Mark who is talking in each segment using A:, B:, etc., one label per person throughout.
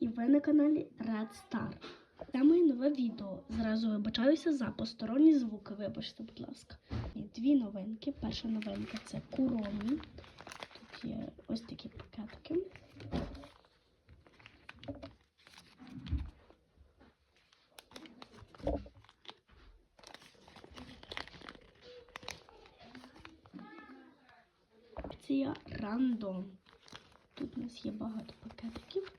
A: і ви на каналі Red Star. Це моє нове відео. Зразу вибачаюся за посторонні звуки. Вибачте, будь ласка. І дві новинки. Перша новинка це куромі. Тут є ось такі пакетики. Рандом. Тут у нас є багато пакетиків.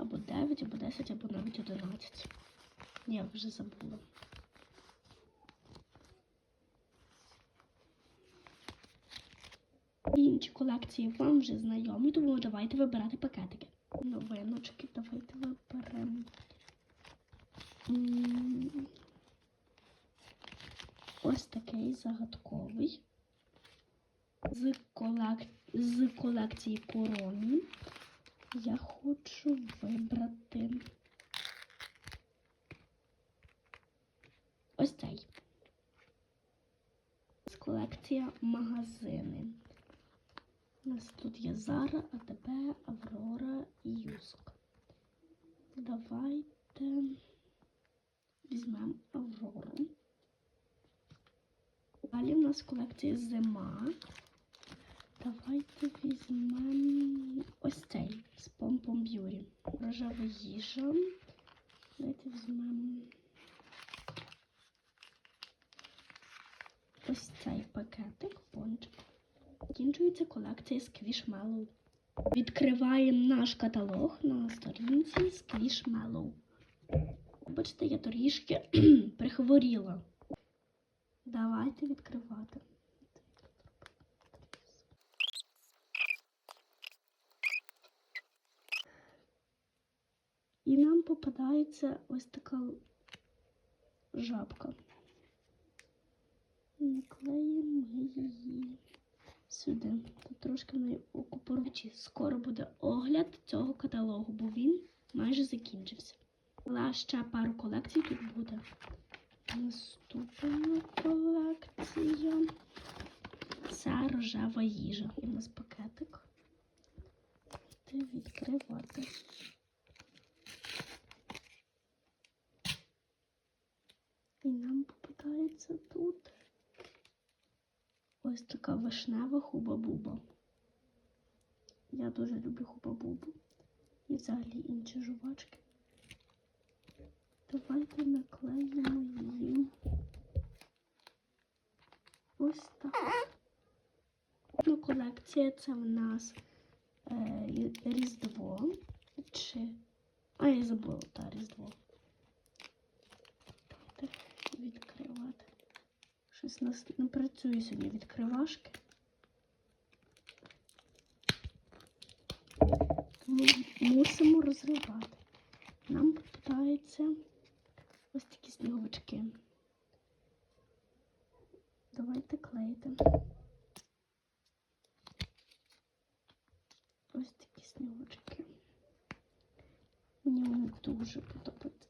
A: Або 9, або 10, або навіть 11. Я вже забула. Інші колекції вам вже знайомі, тому давайте вибирати пакетики. Новиночки, давайте виберемо. Ось такий загадковий. З, колек... з колекції Коромі. Я хочу вибрати ось цей. З колекція магазини. У нас тут є Зара, АТБ, Аврора і Юск. Давайте візьмемо Аврору. Далі у нас колекція зима. Давайте візьмемо ось цей з помпом б'юрі. Рожева їжа. Давайте візьмемо ось цей пакетик, пончик. Закінчується колекція Squishmallow. Відкриваємо наш каталог на сторінці Squishmallow. Бачите, я трішки прихворіла. Давайте відкривати. І нам попадається ось така жабка. Наклеїмо її сюди. Тут трошки в неї око поручі. Скоро буде огляд цього каталогу, бо він майже закінчився. Але ще пару колекцій тут буде. Наступна колекція. Це рожева їжа. В нас пакетик. Давайте відкривати. І нам попадається тут ось така вишнева хуба-буба. Я дуже люблю хуба-бубу. І взагалі інші жувачки. Давайте наклеїмо її. Ось так. Ну, колекція це в нас е, Різдво. Чи. А, я забула, та Різдво. Давайте відкривати. Щось нас не працює сьогодні відкривашки. Тому мусимо розривати. Нам попадаються ось такі сніговички. Давайте клеїти. Ось такі сніговички. Мені вони дуже подобаються.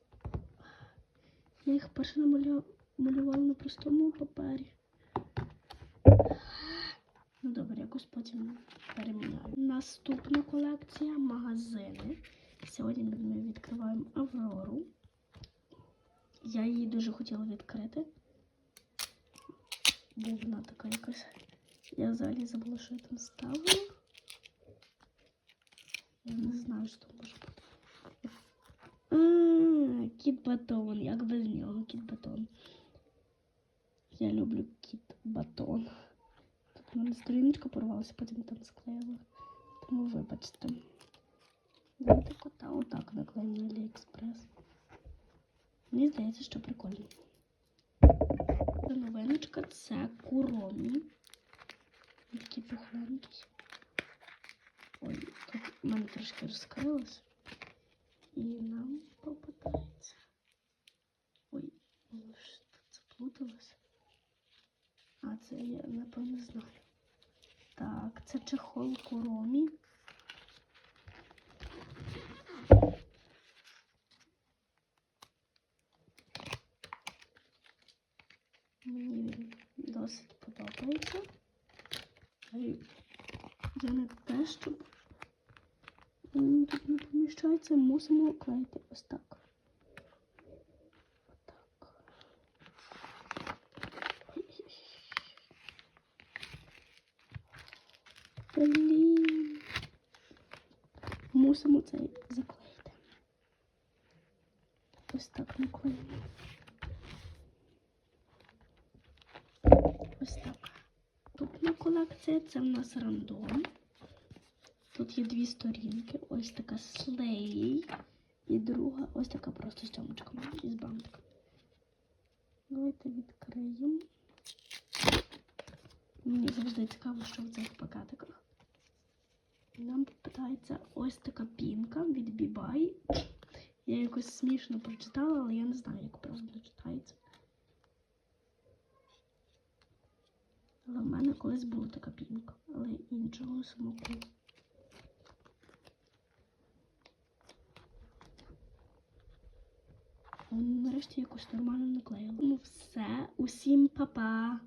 A: Я їх перше намалювала малювала на простому папері. Ну добре, якось потім переміняю. Наступна колекція магазини. Сьогодні ми відкриваємо Аврору. Я її дуже хотіла відкрити. Бо вона така якась. Я взагалі забула, що я там ставила. Я не знаю, що там може бути. Кіт батон, як без нього кіт батон. Я люблю кіт батон. Тут в мене сторіночка порвалася, потім там склеїла. Тому вибачте. Давайте кота отак наклеїмо на Аліекспрес. Мені здається, що прикольно. Новиночка це куромі. Такий пухленький. Ой, тут в мене трошки розкрилось. І нам попадається. Ой, ж тут заплуталось. Це я напевно знаю. Так, це чехол куромі. Мені він досить подобається. Я не те, щоб М, Тут не поміщається, мусимо клеїти ось так. Блін. Мусимо це заклеїти. Ось так наклеїмо. Ось так. Наступна колекція це в нас рандом. Тут є дві сторінки. Ось така слей. І друга ось така просто з тьомочками із бантиком. Давайте відкриємо. Мені завжди цікаво, що в цих пакетиках. Нам попитається ось така пінка від Бібай. Я якось смішно прочитала, але я не знаю, як правильно читається. Але в мене колись була така пінка, але іншого смаку. Нарешті якось нормально наклеїла. Ну все, усім па-па!